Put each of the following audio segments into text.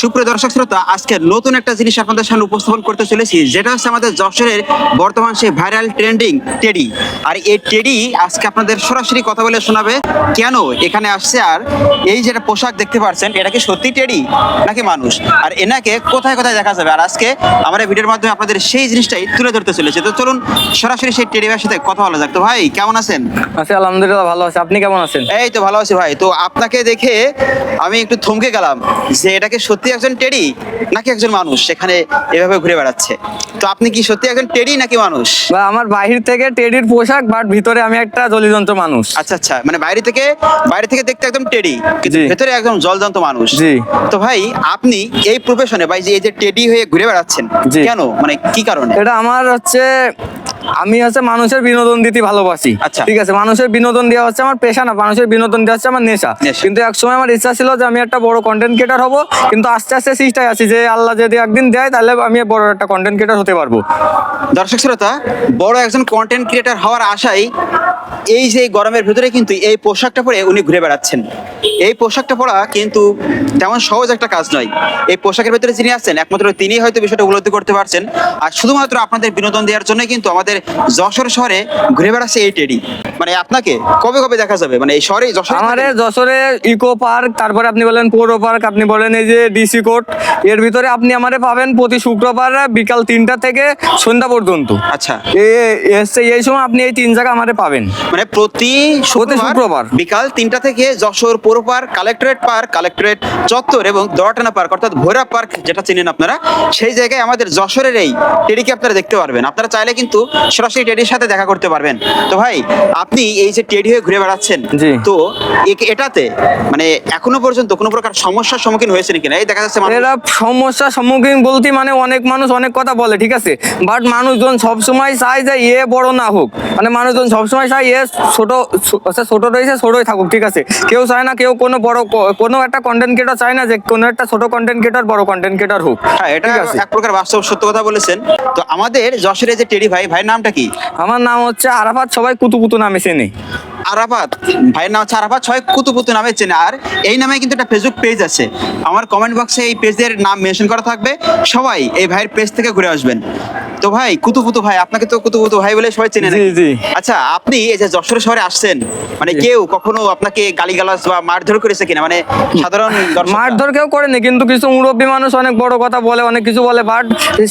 সুপ্রিয় দর্শক শ্রোতা আজকে নতুন একটা জিনিস আপনাদের সামনে উপস্থাপন করতে চলেছি যেটা হচ্ছে আমাদের যশোরের বর্তমান সেই ভাইরাল ট্রেন্ডিং টেডি আর এই টেডি আজকে আপনাদের সরাসরি কথা বলে শোনাবে কেন এখানে আসছে আর এই যেটা পোশাক দেখতে পাচ্ছেন এটা কি সত্যি টেডি নাকি মানুষ? আর এনাকে কোথায় কোথায় দেখা যাবে? আর আজকে আমরা এই ভিডিওর মাধ্যমে আপনাদের সেই জিনিসটাই তুলে ধরতে চলেছে। তো চলুন সরাসরি সেই টেডি ভাইয়ের সাথে কথা বলা যাক। তো ভাই কেমন আছেন? আছি আলহামদুলিল্লাহ ভালো আছে। আপনি কেমন আছেন? এই তো ভালো আছি ভাই। তো আপনাকে দেখে আমি একটু থমকে গেলাম যে এটাকে সত্যি একজন টেডি নাকি একজন মানুষ সেখানে এভাবে ঘুরে বেড়াচ্ছে তো আপনি কি সত্যি একজন টেডি নাকি মানুষ বা আমার বাহির থেকে টেডির পোশাক বাট ভিতরে আমি একটা জলিযন্ত্র মানুষ আচ্ছা আচ্ছা মানে বাইরে থেকে বাইরে থেকে দেখতে একদম টেডি কিন্তু। ভেতরে একদম জলজন্ত মানুষ জি। তো ভাই আপনি এই প্রফেশনে ভাই যে এই যে টেডি হয়ে ঘুরে বেড়াচ্ছেন। কেন মানে কি কারণে এটা আমার হচ্ছে আমি হচ্ছে মানুষের বিনোদন দিতে ভালোবাসি। আচ্ছা। ঠিক আছে? মানুষের বিনোদন দেওয়া হচ্ছে আমার পেশা না মানুষের বিনোদন দেওয়া হচ্ছে আমার নেশা। কিন্তু এক সময় আমার ইচ্ছা ছিল যে আমি একটা বড় কন্টেন্ট ক্রিয়েটার হব কিন্তু আস্তে আস্তে চেষ্টায় আছি যে আল্লাহ যদি একদিন দেয় তাহলে আমি বড় একটা কন্টেন্ট ক্রিয়েটার হতে পারব। দর্শক শ্রোতা বড় একজন কন্টেন্ট ক্রিয়েটার হওয়ার আশায় এই যে গরমের ভিতরে কিন্তু এই পোশাকটা পরে উনি ঘুরে বেড়াচ্ছেন। এই পোশাকটা পরা কিন্তু তেমন সহজ একটা কাজ নয়। এই পোশাকের ভিতরে যিনি আছেন একমাত্র তিনি হয়তো বিষয়টা উপলব্ধি করতে পারছেন। আর শুধুমাত্র আপনাদের বিনোদন দেওয়ার জন্য কিন্তু আমাদের যশোর শহরে ঘুরে বেড়াচ্ছে এই টেডি। মানে আপনাকে কবে কবে দেখা যাবে? মানে এই শহরে যশোর আমাদের যশোরে ইকো পার্ক তারপরে আপনি বলেন পৌর পার্ক আপনি বলেন এই যে ডিসি কোর্ট এর ভিতরে আপনি আমারে পাবেন প্রতি শুক্রবার বিকাল তিনটা থেকে সন্ধ্যা পর্যন্ত। আচ্ছা। এই সময় আপনি এই তিন জায়গা আমারে পাবেন। মানে প্রতি শুক্রবার। বিকাল তিনটা থেকে যশোর পৌর পার্ক কালেক্টরেট পার্ক কালেক্টরেট চত্বর এবং দোয়াটানা পার্ক অর্থাৎ ভৈরা পার্ক যেটা চিনেন আপনারা সেই জায়গায় আমাদের যশোরের এই টেডিকে আপনারা দেখতে পারবেন। আপনারা চাইলে কিন্তু সরাসরি টেডির সাথে দেখা করতে পারবেন। তো ভাই আপনি এই যে টেডি হয়ে ঘুরে বেড়াচ্ছেন। তো এটাতে মানে এখনও পর্যন্ত কোনো প্রকার সমস্যার সম্মুখীন হয়েছেন কিনা এই দেখা যাচ্ছে এরা সমস্যার সম্মুখীন বলতে মানে অনেক মানুষ অনেক কথা বলে ঠিক আছে? বাট মানুষজন সবসময় চায় যে এ বড় না হোক। মানে মানুষজন সবসময় চায় এ ছোট আচ্ছা, ছোট রয়েছে ছোটই থাকুক ঠিক আছে? কেউ চায় না কেউ কোনো বড় কোনো একটা কন্টেন্ট ক্রিয়েটার চায় না যে কোনো একটা ছোট কন্টেন্ট ক্রিয়েটার বড় কন্টেন্ট ক্রিয়েটার হোক হ্যাঁ এটা এক প্রকার বাস্তব সত্য কথা বলেছেন। তো আমাদের যশোরের যে টেডি ভাই ভাইয়ের নামটা কি? আমার নাম হচ্ছে আরাফাত সবাই কুতু কুতু নামে চেনে। আরাফাত ভাইয়ের নাম হচ্ছে আরাফাত সবাই কুতুপুতু নামে চেনে। আর এই নামে কিন্তু একটা ফেসবুক পেজ আছে। আমার কমেন্ট বক্সে এই পেজের নাম মেনশন করা থাকবে। সবাই এই ভাইয়ের পেজ থেকে ঘুরে আসবেন। তো ভাই কুতুপুতু ভাই আপনাকে তো কুতুপুতু ভাই বলে সবাই চেনে জি। আচ্ছা আপনি এই যে যশোর শহরে আসছেন মানে কেউ কখনো আপনাকে গালিগালাজ বা মারধর করেছে কিনা? মানে সাধারণ মারধর কেউ করেনি কিন্তু কিছু মুরব্বী মানুষ অনেক বড় কথা বলে অনেক কিছু বলে বাট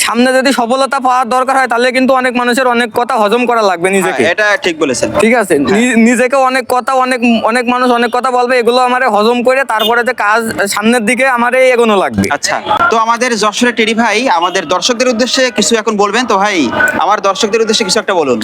সামনে যদি সফলতা পাওয়ার দরকার হয় তাহলে কিন্তু অনেক মানুষের অনেক কথা হজম করা লাগবে হ্যাঁ, নিজেকে। এটা ঠিক বলেছেন। ঠিক আছে? নি- নিজেকে অনেক কথা অনেক অনেক মানুষ অনেক কথা বলবে এগুলো আমারে হজম করে তারপরে যে কাজ সামনের দিকে আমারে এগোনো লাগবে। আচ্ছা তো আমাদের যশোরের টেডি ভাই আমাদের দর্শকদের উদ্দেশ্যে কিছু এখন বলবেন? তো ভাই আমার দর্শকদের উদ্দেশ্যে কিছু একটা বলুন।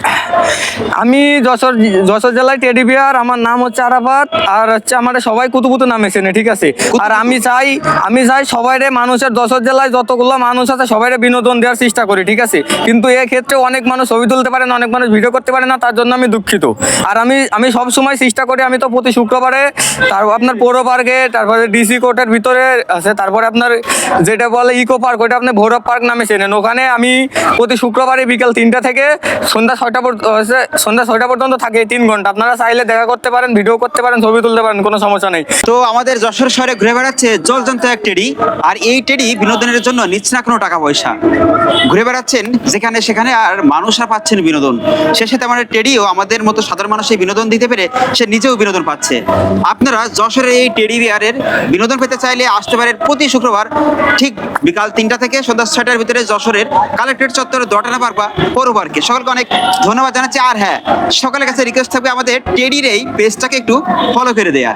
আমি যশোর যশোর জেলায় টেডি বিহার আমার নাম হচ্ছে আরাফাত আর হচ্ছে আমার সবাই কুতুকুতু নামে চেনে ঠিক আছে? আর আমি চাই আমি চাই সবাইরে মানুষের যশোর জেলায় যতগুলো মানুষ আছে সবাইরে বিনোদন দেওয়ার চেষ্টা করি ঠিক আছে? কিন্তু এক্ষেত্রে অনেক মানুষ ছবি তুলতে পারে না অনেক মানুষ ভিডিও করতে পারে না তার জন্য আমি দুঃখিত। আর আমি আমি সব সময় চেষ্টা করি আমি তো প্রতি শুক্রবারে তার আপনার পৌর পার্কে তারপরে ডিসি কোর্টের ভিতরে আছে তারপরে আপনার যেটা বলে ইকো পার্ক ওইটা আপনি ভৈরব পার্ক নামে চেনেন। ওখানে আমি প্রতি শুক্রবারে বিকাল তিনটা থেকে সন্ধ্যা ছয়টা সন্ধ্যা ছয়টা পর্যন্ত থাকে তিন ঘণ্টা। আপনারা চাইলে দেখা করতে পারেন ভিডিও করতে পারেন, ছবি তুলতে পারেন, কোনো সমস্যা নেই। তো আমাদের যশোর শহরে ঘুরে বেড়াচ্ছে জলজন্ত এক টেডি, আর এই টেডি বিনোদনের জন্য নিচ্ছে না কোনো টাকা পয়সা ঘুরে বেড়াচ্ছেন যেখানে সেখানে আর মানুষ আর পাচ্ছেন বিনোদন। সাথে আমাদের টেডিও আমাদের মতো সাধারণ মানুষের বিনোদন দিতে পেরে সে নিজেও বিনোদন পাচ্ছে। আপনারা যশোরের এই টেডি বিয়ারের বিনোদন পেতে চাইলে আসতে পারেন প্রতি শুক্রবার, ঠিক বিকাল তিনটা থেকে সন্ধ্যা ছয়টার ভিতরে যশোরের কালেক্টরেট চত্বরে। দটানা পারবা বা পৌর পার্কে সকলকে অনেক ধন্যবাদ জানাচ্ছি। আর হ্যাঁ সকলের কাছে রিকোয়েস্ট থাকবে আমাদের টেডির এই পেজটাকে একটু ফলো করে দেয়া